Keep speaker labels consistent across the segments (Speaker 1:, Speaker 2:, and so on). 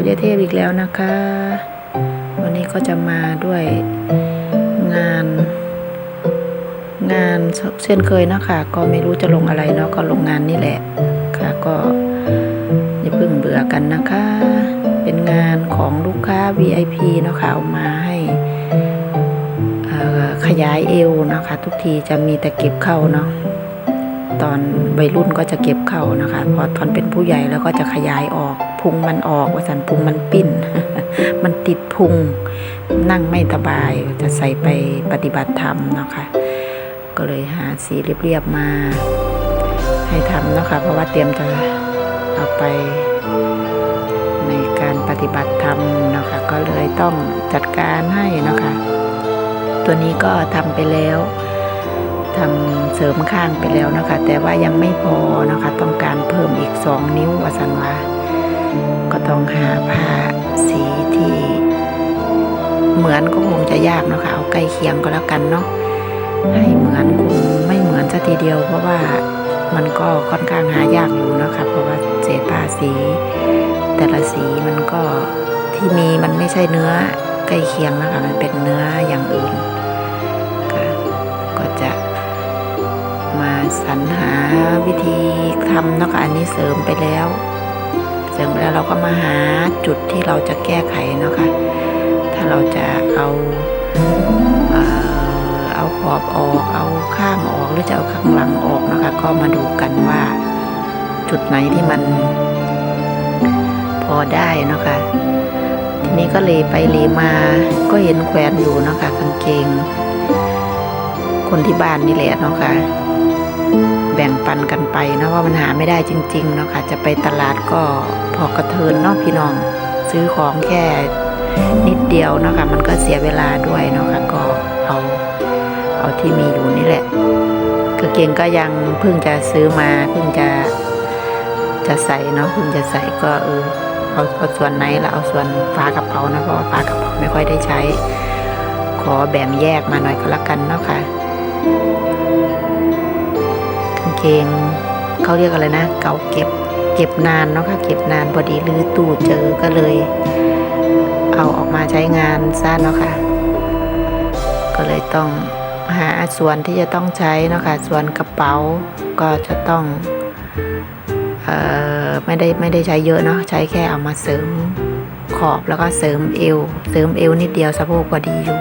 Speaker 1: กับยายเทพอีกแล้วนะคะ วันนี้ก็จะมาด้วยงานงานเช่นเคยนะคะก็ไม่รู้จะลงอะไรเนาะก็ลงงานนี่แหละค่ะก็อย่าเพิ่งเบื่อกันนะคะ เป็นงานของลูกค้า VIP เนาะค่ะเอามาให้ขยายเอวนะคะ ทุกทีจะมีแต่เก็บเข้าเนาะ ตอนวัยรุ่นก็จะเก็บเข่านะคะ พอตอนเป็นผู้ใหญ่แล้วก็จะขยายออก พุงมันออกว่าสันพุงมันปิ้น มันติดพุง นั่งไม่สบายจะใส่ไปปฏิบัติธรรมเนาะคะ ก็เลยหาสีเรียบๆมา ให้ทำเนาะคะ เพราะว่าเตรียมจะเอาไปในการปฏิบัติธรรมเนาะคะ ก็เลยต้องจัดการให้เนาะคะ ตัวนี้ก็ทำไปแล้ว ทำเสริมข้างไปแล้วนะคะ แต่ว่ายังไม่พอนะคะ ต้องการเพิ่มอีกสองนิ้ววสันวาก็ต้องหาผ้าสีที่ เหมือนก็คงจะยากนะคะเอาใกล้เคียงก็แล้วกันเนาะให้เหมือนคงไม่เหมือนสัทีเดียว เพราะว่ามันก็ค่อนข้างหายากอยู่นะคะ เพราะว่าเศษผ้าสี แต่ละสีมันก็ที่มีมันไม่ใช่เนื้อใกล้เคียงนะคะ มันเป็นเนื้ออย่างอื่น ก็จะ มาสรรหาวิธีทำเนาะคะอันนี้เสริมไปแล้ว เสริมไปแล้วเราก็มาหาจุดที่เราจะแก้ไขเนาะคะถ้าเราจะเอาเอาขอบออก เอาข้างออกหรือจะเอาข้างหลังออกนะคะ ก็มาดูกันว่าจุดไหนที่มัน พอได้นะคะทีนี้ก็เลยไปเลยมาก็เห็นแขวนอยู่นะคะกางเกงคนที่บ้านนี่แหละเนาะค่ะ บ่งปันกันไปนะว่ามันหาไม่ได้จริงๆเนาะค่ะจะไปตลาดก็พอกระเทินเนาะพี่น้อง ซื้อของแค่นิดเดียวเนาะค่ะมันก็เสียเวลาด้วยเนาะค่ะก็เอาเอาที่มีอยู่นี่แหละกางเก่งก็ยังเพิ่งจะซื้อมาเพิ่งจะจะใส่เนาะเพิ่งจะใส่ก็เออเอาเอาส่วนไหนและเอาส่วนฝากระเป๋านะเพราะว่าฝากระเป๋าไม่ค่อยได้ใช้ ขอแบ่งแยกมาหน่อยก็แล้วกันเนาะค่ะ เกงเขาเรียกอะไรนะ เก่าเก็บ เก็บนานเนาะค่ะ เก็บนานพอดีรื้อตู้เจอก็เลย เอาออกมาใช้งานซะเนาะค่ะ ก็เลยต้องหาส่วนที่จะต้องใช้เนาะค่ะ ส่วนกระเป๋าก็จะต้องเอ่อไม่ได้ไม่ได้ใช้เยอะเนาะใช้แค่เอามาเสริมขอบแล้วก็เสริมเอว เสริมเอวนิดเดียวสะโพกพอดีอยู่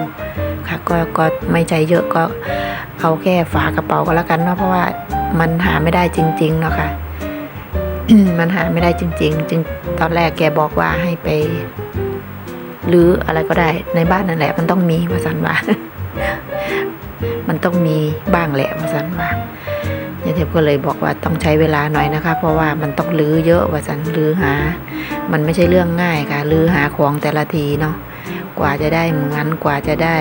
Speaker 1: ค่ะก็ก็ไม่ใช้เยอะก็เอาแค่ฝากระเป๋าก็แล้วกันเนาะเพราะว่า มันหาไม่ได้จริงๆเนาะค่ะมันหาไม่ได้จริง ๆ จึงตอนแรกแกบอกว่าให้ไปหรืออะไรก็ได้ในบ้านนั่นแหละ มันต้องมีมาสันว่า มันต้องมีบ้างแหละมาสันว่ายายเทพก็เลยบอกว่าต้องใช้เวลาหน่อยนะคะ เพราะว่ามันต้องรื้อเยอะว่าสันรื้อหา มันไม่ใช่เรื่องง่ายค่ะรื้อหาของแต่ละทีเนาะกว่าจะได้เหมือนกว่าจะได้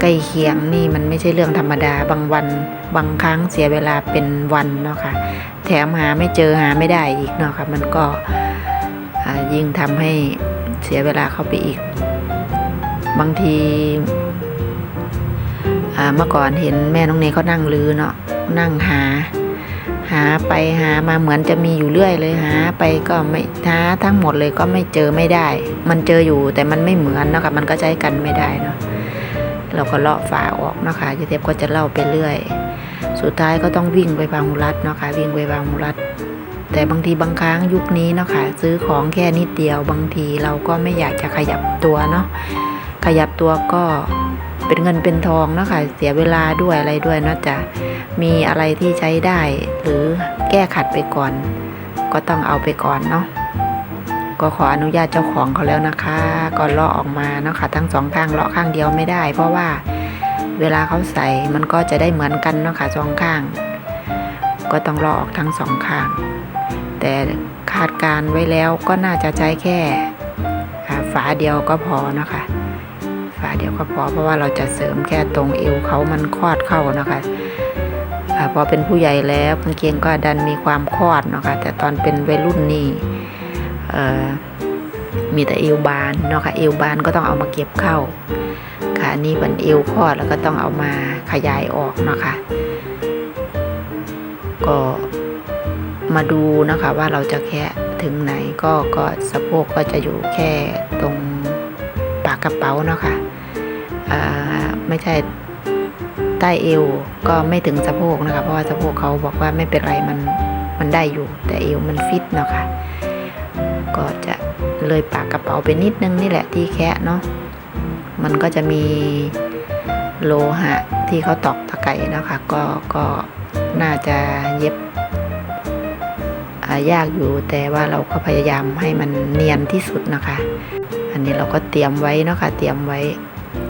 Speaker 1: ใกล้เคียงนี่มันไม่ใช่เรื่องธรรมดาบางวันบางครั้งเสียเวลาเป็นวันเนาะค่ะแถมหาไม่เจอหาไม่ได้อีกเนาะค่ะมันก็ยิ่งทำให้เสียเวลาเข้าไปอีก บางทีเมื่อก่อนเห็นแม่น้องเนยเขานั่งลือเนาะนั่งหา หาไปหามาเหมือนจะมีอยู่เรื่อยเลยหาไปก็ไม่หาทั้งหมดเลยก็ไม่เจอไม่ได้ มันเจออยู่แต่มันไม่เหมือนเนาะค่ะมันก็ใช้กันไม่ได้เนาะ เราก็เลาะฝาออกนะค่ะยายเทพก็จะเล่าไปเรื่อย สุดท้ายก็ต้องวิ่งไปบางรัดนะค่ะวิ่งไปบางรัดแต่บางทีบางครั้งยุคนี้เนาะค่ะซื้อของแค่นิดเดียวบางทีเราก็ไม่อยากจะขยับตัวเนาะขยับตัวก็เป็นเงินเป็นทองเนาะค่ะเสียเวลาด้วยอะไรด้วยเนาะจะมีอะไรที่ใช้ได้ หรือแก้ขัดไปก่อน ก็ต้องเอาไปก่อนเนาะ ก็ขออนุญาตเจ้าของเขาแล้วนะคะ ก็เลาะออกมาเนาะคะทั้งสองข้างเลาะข้างเดียวไม่ได้ เพราะว่าเวลาเขาใส่มันก็จะได้เหมือนกันเนาะค่ะสองข้าง ก็ต้องเลาะออกทั้งสองข้าง แต่คาดการไว้แล้วก็น่าจะใช้แค่ฝาเดียวก็พอเนาะคะฝาเดียวก็พอเพราะว่าเราจะเสริมแค่ตรงเอวเขามันคลอดเข้านะคะพอเป็นผู้ใหญ่แล้วกางเกงก็ดันมีความคลอดเนาะคะแต่ตอนเป็นวัยรุ่นนี่ มีแต่เอวบานเนาะค่ะเอวบานก็ต้องเอามาเก็บเข้า ค่ะอันนี่เป็นเอวคลอดแล้วก็ต้องเอามาขยายออกเนาะค่ะก็มาดูนะคะว่าเราจะแค่ถึงไหนก็ก็สะโพกก็จะอยู่แค่ตรงปากกระเป๋าเนาะค่ะอ่าไม่ใช่ใต้เอวก็ไม่ถึงสะโพกนะคะ เพราะว่าสะโพกเขาบอกว่าไม่เป็นไรมันมันได้อยู่ แต่เอวมันฟิตเนาะค่ะ ก็จะเลยปากกระเป๋าไปนิดนึงนี่แหละที่แคะเนาะมันก็จะมีโลหะที่เขาตอกตะไคร่เนาะคะ ก็ก็น่าจะเย็บยากอยู่แต่ว่าเราก็พยายามให้มันเนียนที่สุดนะคะ อันนี้เราก็เตรียมไว้เนาะค่ะเตรียมไว้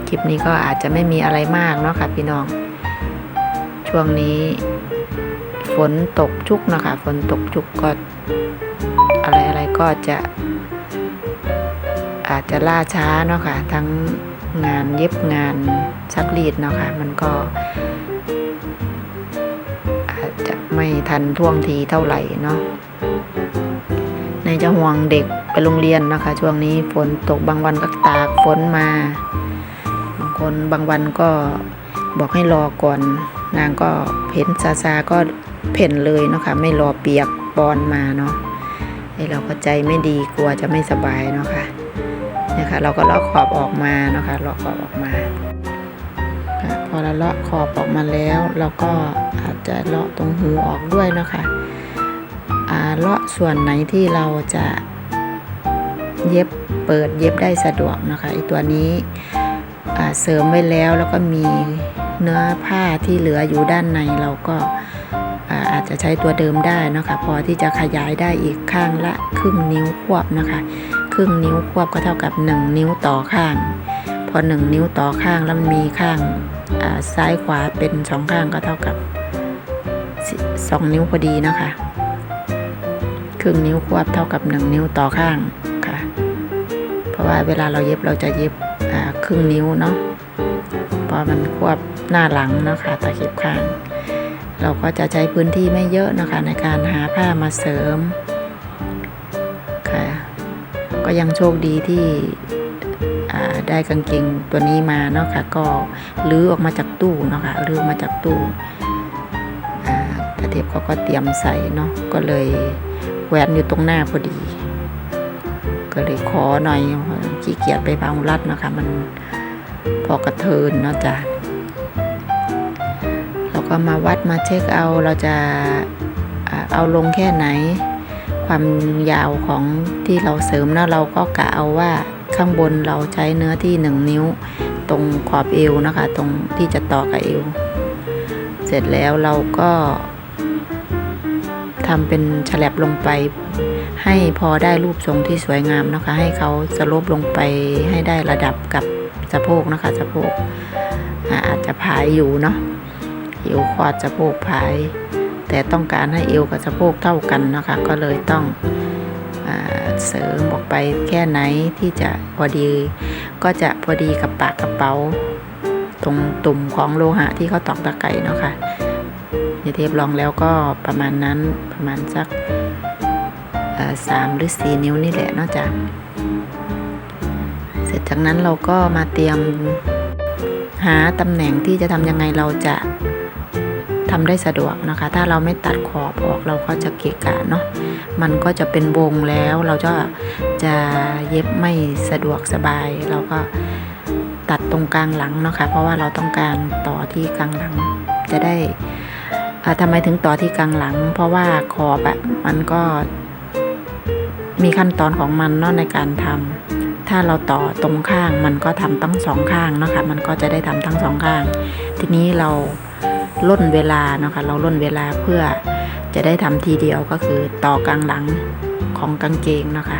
Speaker 1: คลิปนี้ก็อาจจะไม่มีอะไรมากเนาะค่ะพี่น้อง ช่วงนี้ ฝนตกชุกนะคะ ฝนตกชุกก็ ก็จะอาจจะล่าช้าเนาะค่ะทั้งงานเย็บงานซักรีดเนาะค่ะมันก็อาจจะไม่ทันท่วงทีเท่าไหร่เนาะในจะห่วงเด็กไปโรงเรียนนะคะ ช่วงนี้ฝนตกบางวันก็ตากฝนมา บางคนบางวันก็บอกให้รอก่อน นางก็เพ้นซาซาก็เพ่นเลยเนาะคะไม่รอเปียกปอนมาเนาะ ไอเราก็ใจไม่ดีกลัวจะไม่สบายเนาะคะเนี่ยค่ะเราก็เลาะขอบออกมาเนาะคะเลาะขอบออกมาพอเราเลาะขอบออกมาแล้วเราก็อาจจะเลาะตรงหูออกด้วยเนาะคะอ่าเลาะส่วนไหนที่เราจะเย็บเปิดเย็บได้สะดวกนะคะไอตัวนี้เสริมไว้แล้วแล้วก็มีเนื้อผ้าที่เหลืออยู่ด้านในเราก็ อาจจะใช้ตัวเดิมได้นะคะพอที่จะขยายได้อีกข้างละครึ่งนิ้วควบนะคะ ครึ่งนิ้วควบก็เท่ากับ 1 นิ้วต่อข้าง พอ 1 นิ้วต่อข้างแล้วมันมีข้างาซ้ายขวาเป็นสองข้างก็เท่ากับสองนิ้วพอดีนะคะ ครึ่งนิ้วควบเท่ากับ 1 นิ้วต่อข้างค่ะ เพราะว่าเวลาเราเย็บเราจะเย็บครึ่งนิ้วเนาะพอมันควบหน้าหลังเนาะคะตะเข็บข้าง เราก็จะใช้พื้นที่ไม่เยอะนะคะในการหาผ้ามาเสริมค่ะก็ยังโชคดีที่ได้กางเกงตัวนี้มาเนาะค่ะก็ลื้อออกมาจากตู้เนาะค่ะลื้อออกมาจากตู้อ่าเทพเขาก็เตรียมใส่เนาะก็เลยแหวนอยู่ตรงหน้าพอดี ก็เลยขอหน่อยขี้เกียจไปบางรัดนะคะมันพอกระเทินเนาะจ้ะ ก็มาวัดมาเช็คเอาเราจะเอาลงแค่ไหน ความยาวของที่เราเสริมแล้วเราก็กะเอาว่าข้างบนเราใช้เนื้อที่หนึ่งนิ้ว ตรงขอบเอวนะคะ ตรงที่จะต่อกับเอว เสร็จแล้วเราก็ทำเป็นฉลับลงไป ให้พอได้รูปทรงที่สวยงามนะคะ ให้เขาสโลปลงไปให้ได้ระดับกับสะโพกนะคะสะโพกอาอาจจะผายอยู่เนาะ เอวคอดสะโพกผาย แต่ต้องการให้เอวกับสะโพกเท่ากันนะคะก็เลยต้องอเสริมออกไปแค่ไหนที่จะพอดี ก็จะพอดีกับปากกระเป๋า ตรงตุ่มของโลหะที่เขาตอกตะไคร่เนาะค่ะยาเทปลองแล้วก็ประมาณนั้นประมาณสักสามหรือสี่นิ้วนี่แหละนอกจาก เสร็จจากนั้นเราก็มาเตรียมหาตำแหน่งที่จะทำยังไงเราจะ ทำได้สะดวกนะคะ ถ้าเราไม่ตัดขอบออกเราก็จะเกะกะเนาะมันก็จะเป็นวงแล้วเราจะจะเย็บไม่สะดวกสบาย เราก็ตัดตรงกลางหลังเนาะคะเพราะว่าเราต้องการต่อที่กลางหลังจะได้อ่าทำไมถึงต่อที่กลางหลัง เพราะว่าขอบอะมันก็มีขั้นตอนของมันเนาะในการทำถ้าเราต่อตรงข้างมันก็ทำตั้งสองข้างเนาะคะมันก็จะได้ทำทั้งสองข้าง ทีนี้เรา ล่นเวลาเนาะคะเราล่นเวลาเพื่อจะได้ทำทีเดียวก็คือต่อกลางหลังของกางเกงเนาะคะ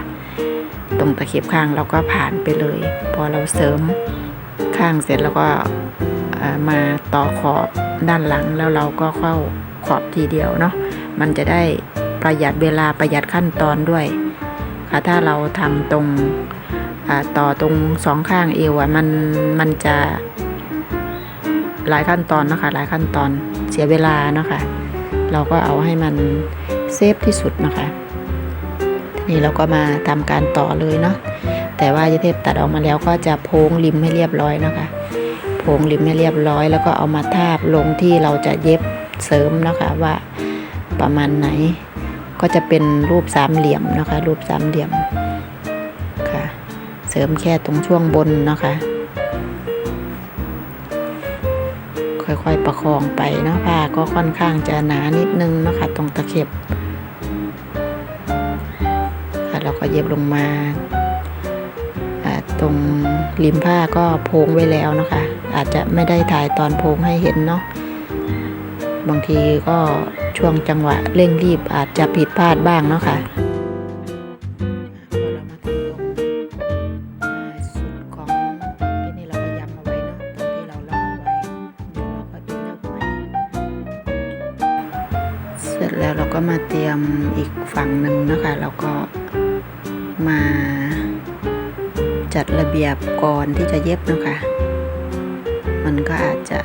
Speaker 1: ตรงตะเข็บข้างเราก็ผ่านไปเลย พอเราเสริมข้างเสร็จแล้วก็มาต่อขอบด้านหลังแล้วเราก็เข้าขอบทีเดียวเนาะมันจะได้ประหยัดเวลาประหยัดขั้นตอนด้วยค่ะถ้าเราทำตรงต่อตรงสองข้างเอวอะมันมันจะ หลายขั้นตอนนะคะ หลายขั้นตอนเสียเวลาเนาะคะ เราก็เอาให้มันเซฟที่สุดนะคะ ทีนี้เราก็มาทำการต่อเลยเนาะแต่ว่ายาเทพตัดออกมาแล้วก็จะโพ้งริมให้เรียบร้อยนะคะโผงริมให้เรียบร้อย แล้วก็เอามาทาบลงที่เราจะเย็บเสริมนะคะว่าประมาณไหน ก็จะเป็นรูปสามเหลี่ยมนะคะ รูปสามเหลี่ยมค่ะ เสริมแค่ตรงช่วงบนนะคะ ค่อย ๆ ประคองไปเนาะผ้าก็ค่อนข้างจะหนานิดนึงเนาะคะตรงตะเข็บค่ะเราก็เย็บลงมาตรงริมผ้าก็โพงไว้แล้วนะคะ อาจจะไม่ได้ถ่ายตอนโพงให้เห็นเนาะบางทีก็ช่วงจังหวะเร่งรีบอาจจะผิดพลาดบ้างเนาะค่ะ เสร็จแล้วเราก็มาเตรียมอีกฝั่งหนึ่งนะคะแล้วก็มาจัดระเบียบก่อนที่จะเย็บนะคะ มันก็อาจจะ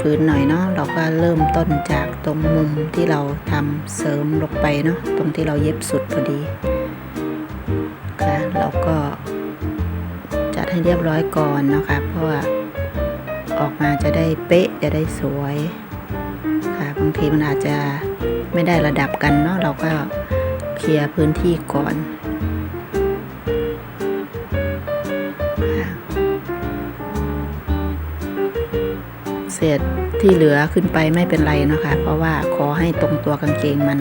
Speaker 1: ฝืนๆหน่อยเนาะเราก็เริ่มต้นจากตรงมุมที่เราทำเสริมลงไปเนาะตรงที่เราเย็บสุดพอดีค่ะเราก็จัดให้เรียบร้อยก่อนนะคะ เพราะว่าออกมาจะได้เป๊ะจะได้สวย บางทีมันอาจจะไม่ได้ระดับกันเนาะเราก็เคลียร์พื้นที่ก่อนเศษที่เหลือขึ้นไปไม่เป็นไรเนาะคะ เพราะว่าขอให้ตรงตัวกางเกงมัน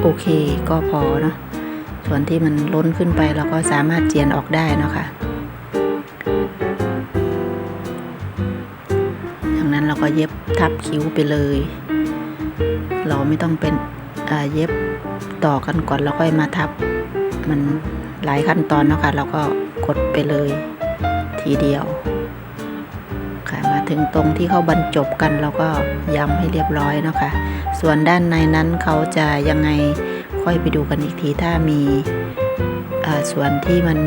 Speaker 1: โอเคก็พอเนาะส่วนที่มันล้นขึ้นไปเราก็สามารถเจียนออกได้เนาะคะ ก็เย็บทับคิ้วไปเลย เราไม่ต้องเป็นอ่าเย็บต่อกันก่อนแล้วค่อยมาทับ มันหลายขั้นตอนเนาะคะเราก็กดไปเลย ทีเดียว ค่ะมาถึงตรงที่เขาบรรจบกันเราก็ย้ำให้เรียบร้อยเนาะคะส่วนด้านในนั้นเขาจะยังไงค่อยไปดูกันอีกทีถ้ามีอ่าส่วนที่มัน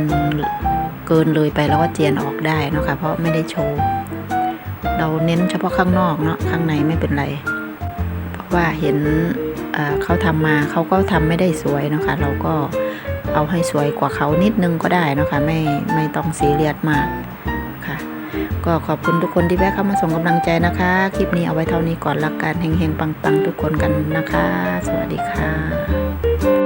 Speaker 1: เกินเลยไปเราก็เจียนออกได้เนาะคะเพราะไม่ได้โชว์ เราเน้นเฉพาะข้างนอกเนาะข้างในไม่เป็นไร เพราะว่าเห็นเขาทำมาเขาก็ทำไม่ได้สวยนะคะ เราก็เอาให้สวยกว่าเขานิดนึงก็ได้นะคะ ไม่ไม่ต้องซีเรียสมากค่ะ ก็ขอบคุณทุกคนที่แวะเข้ามาส่งกำลังใจนะคะ คลิปนี้เอาไว้เท่านี้ก่อนละกันเฮงๆปังๆ ทุกคนกันนะคะ สวัสดีค่ะ